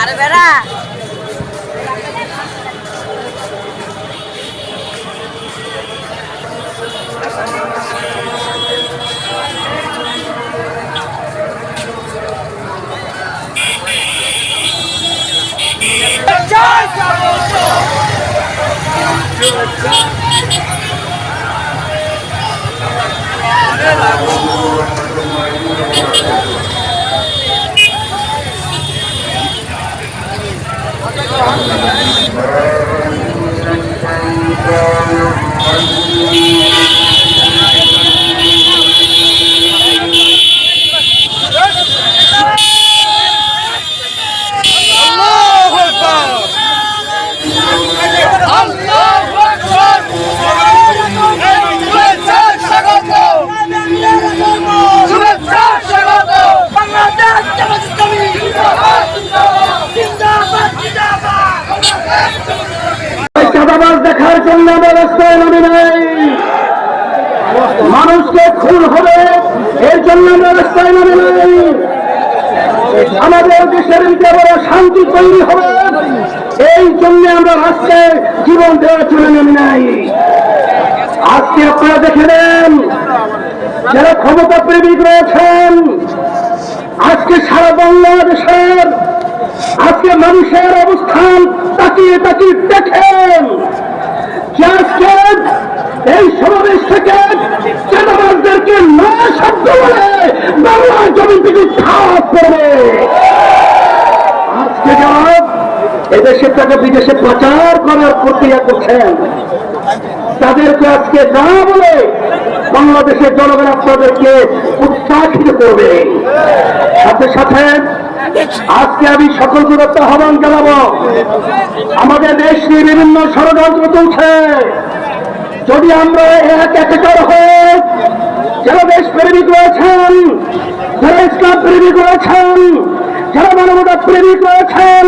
আরে বেড়া। আমাদের দেশের ভিতরে শান্তি তৈরি হবে। এই জন্য আমরা রাস্তায় জীবন দেওয়ার জন্য নেমে নাই। আজকে আপনারা দেখে নেন, যারা ক্ষমতা প্রেমিক রয়েছেন, আজকে সারা বাংলাদেশের, আজকে মানুষের অবস্থান তাকিয়ে তাকিয়ে দেখেন আজকে এই সমাবেশ থেকে চাঁদাবাজদেরকে না শব্দ বলে বাংলার জমি থেকে খাওয়া করবে আজকে যারা এদেশের টাকা বিদেশে করার প্রক্রিয়া করছেন। তাদেরকে আজকে না বলে বাংলাদেশের জনগণ আপনাদেরকে উৎসাহিত করবে। সাথে সাথে আজকে আমি সকল দূরত্ব আহ্বান জানাব, আমাদের দেশ নিয়ে বিভিন্ন ষড়যন্ত্র চলছে। যদি আমরা এক একাকার হয়ে যারা দেশ প্রেমিক রয়েছেন প্রেমিক রয়েছেন যারা মানবতা প্রেমিক রয়েছেন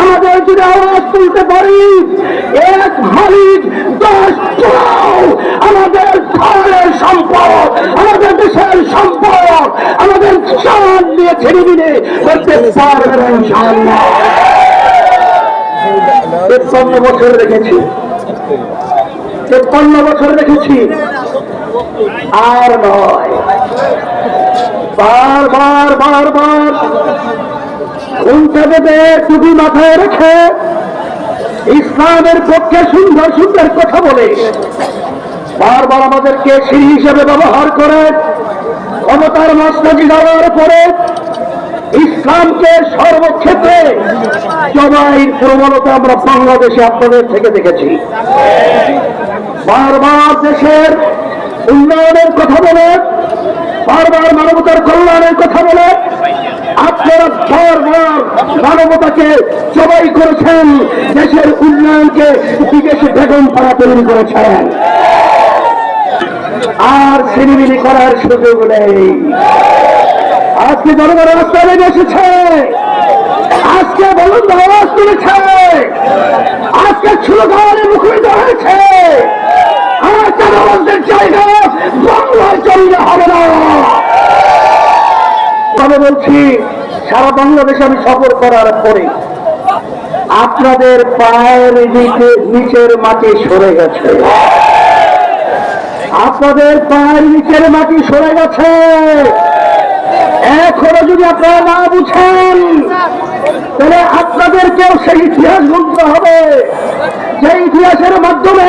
আমাদের যদি আওয়াজ তুলতে পারি, এক মালিক দশ আমাদের ঘরের সম্পদ, আমাদের দেশের সম্পদ, আমাদের চাঁদ দিয়ে ছেড়ে দিলে করতে পারবে না তেপ্পান্ন বছর দেখেছি তেপ্পান্ন বছর দেখেছি আর নয়। বার বার দেবে টুপি মাথায় রেখে ইসলামের পক্ষে সুন্দর সুন্দর কথা বলে। বারবার আমাদেরকে সিঁড়ি হিসেবে ব্যবহার করে। ক্ষমতার মাস্টাজি দেওয়ার পরে ইসলামকে সর্বক্ষেত্রে জবাইয়ের প্রবণতা আমরা বাংলাদেশে আপনাদের থেকে দেখেছি। বারবার দেশের উন্নয়নের কথা বলে বারবার মানবতার কল্যাণের কথা বলে আপনারা বারবার মানবতাকে জবাই করেছেন, দেশের উন্নয়নকে বিদেশে বেগম পাড়া তৈরি করেছেন। আর সিনেমিনি করার সুযোগ নেই। আজকে জনগণ রাস্তায় নেমে এসেছে। আজকে বলুন আওয়াজ তুলেছে। আজকে স্লোগানে মুখরিত হয়েছে। আর জায়গা বাংলার জমিনে হবে না। বলছি, সারা বাংলাদেশে আমি সফর করার পরে আপনাদের পায়ের নিচে, নিচের মাটি সরে গেছে। আপনাদের পায়ের নিচের মাটি সরে গেছে। এখনও যদি আপনারা না বুঝেন, তাহলে আপনাদেরকেও সেই ইতিহাস বলতে হবে। যে ইতিহাসের মাধ্যমে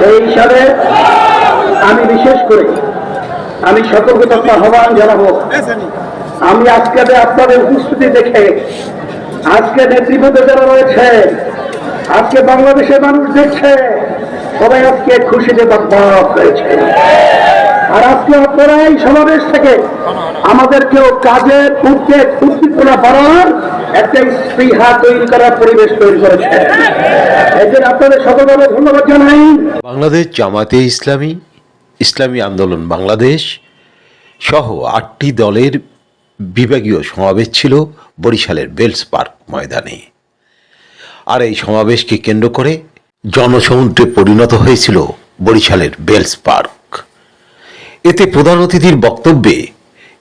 সেই হিসাবে আমি বিশেষ করে, আমি সতর্কতা আহ্বান জানাব। আমি আজকে আপনাদের উপস্থিতি দেখে, আজকে নেতৃবৃন্দ যারা রয়েছে, আজকে বাংলাদেশের মানুষ দেখছে, সবাই আজকে খুশিতে বাধ্য হয়েছে। আর আজকে আপনারা এই সমাবেশ থেকে আমাদেরকেও কাজের উদ্যোগ উদ্দীপনা বাড়ানোর একটা স্পৃহা তৈরি করার পরিবেশ তৈরি করেছে এদের আপনাদের সকলভাবে ধন্যবাদ জানাই। বাংলাদেশ জামাতে ইসলামী ইসলামী আন্দোলন বাংলাদেশ সহ আটটি দলের বিভাগীয় সমাবেশ ছিল বরিশালের বেলস পার্ক ময়দানে। আর এই সমাবেশকে কেন্দ্র করে জনসমুদ্রে পরিণত হয়েছিল বরিশালের বেলস পার্ক। এতে প্রধান অতিথির বক্তব্যে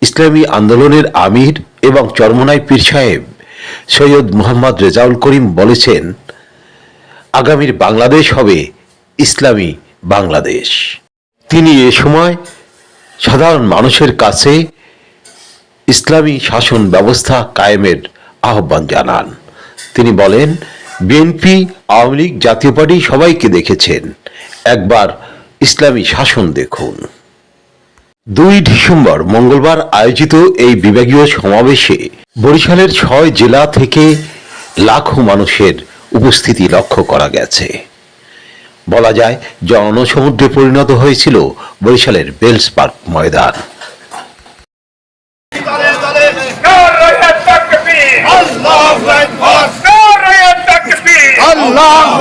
ইসলামী আন্দোলনের আমির এবং চরমনাই পীর সাহেব সৈয়দ মোহাম্মদ রেজাউল করিম বলেছেন, আগামীর বাংলাদেশ হবে ইসলামী বাংলাদেশ। তিনি এ সময় সাধারণ মানুষের কাছে ইসলামী শাসন ব্যবস্থা কায়েমের আহ্বান জানান। তিনি বলেন, বিএনপি, আওয়ামী লীগ, জাতীয় পার্টি সবাইকে দেখেছেন। একবার ইসলামী শাসন দেখুন। দুই ডিসেম্বর মঙ্গলবার আয়োজিত এই বিভাগীয় সমাবেশে বরিশালের ছয় জেলা থেকে লাখো মানুষের উপস্থিতি লক্ষ্য করা গেছে। বলা যায় জনসমুদ্রে পরিণত হয়েছিল বরিশালের বেলস পার্ক ময়দান। আল্লাহু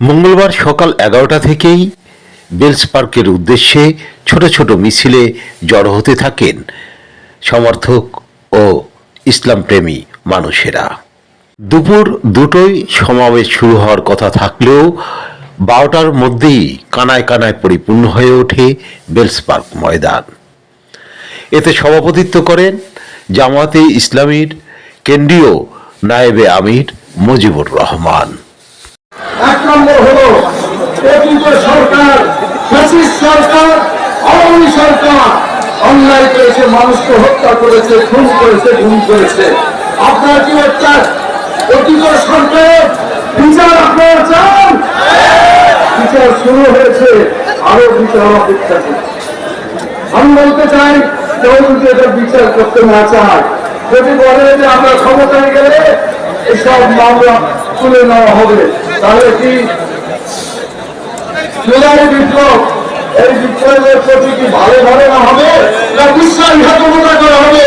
মঙ্গলবার সকাল এগারোটা থেকেই বেলস পার্কের উদ্দেশ্যে ছোট ছোট মিছিলে জড়ো হতে থাকেন সমর্থক ও ইসলামপ্রেমী মানুষেরা। দুপুর দুটোই সমাবেশ শুরু হওয়ার কথা থাকলেও বারোটার মধ্যেই কানায় কানায় পরিপূর্ণ হয়ে ওঠে বেলস পার্ক ময়দান। এতে সভাপতিত্ব করেন জামাতে ইসলামীর কেন্দ্রীয় নায়েবে আমির মুজিবুর রহমান। এক নম্বর হলো সরকার সরকার অন্যায় করেছে, মানুষকে হত্যা করেছে, খুন করেছে খুন করেছে। আপনার কি একটা তাহলে কি জুলাই এই বিপ্লবের প্রতি ভালো ভালো না হবে না বিশ্বাসঘাতকতা করা হবে?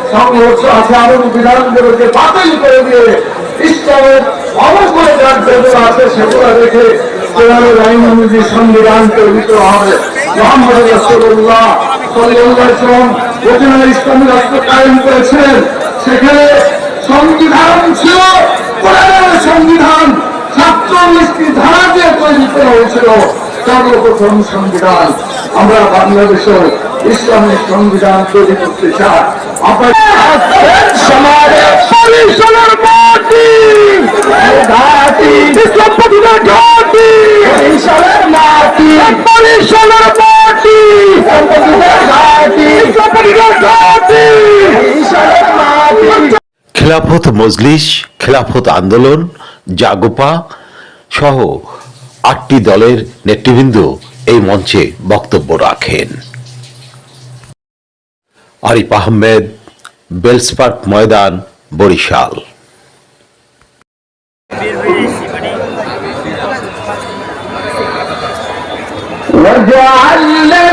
সংঘর্ষ আছে এমন বিধানগুলোকে বাতিল করে দিয়ে ইসলামের অবকরে যার যেগুলো আছে সেগুলো রেখে কোরআনের আইন অনুযায়ী সংবিধান তৈরি করা হবে। মোহাম্মদ রসুল্লাহ সাল্লাম যেখানে ইসলামী রাষ্ট্র সেখানে সংবিধান ছিল সংবিধান সাতচল্লিশটি ধারা দিয়ে তৈরি হয়েছিল। সর্বপ্রথম সংবিধান। আমরা বাংলাদেশেও ইসলামিক সংবিধান তৈরি করতে মাটি। খেলাফত মজলিস খেলাফত আন্দোলন জাগোপা সহ আটটি দলের নেতৃবৃন্দ এই মঞ্চে বক্তব্য রাখেন। আরিফ আহমেদ বেলস পার্ক ময়দান বরিশাল واجعل لنا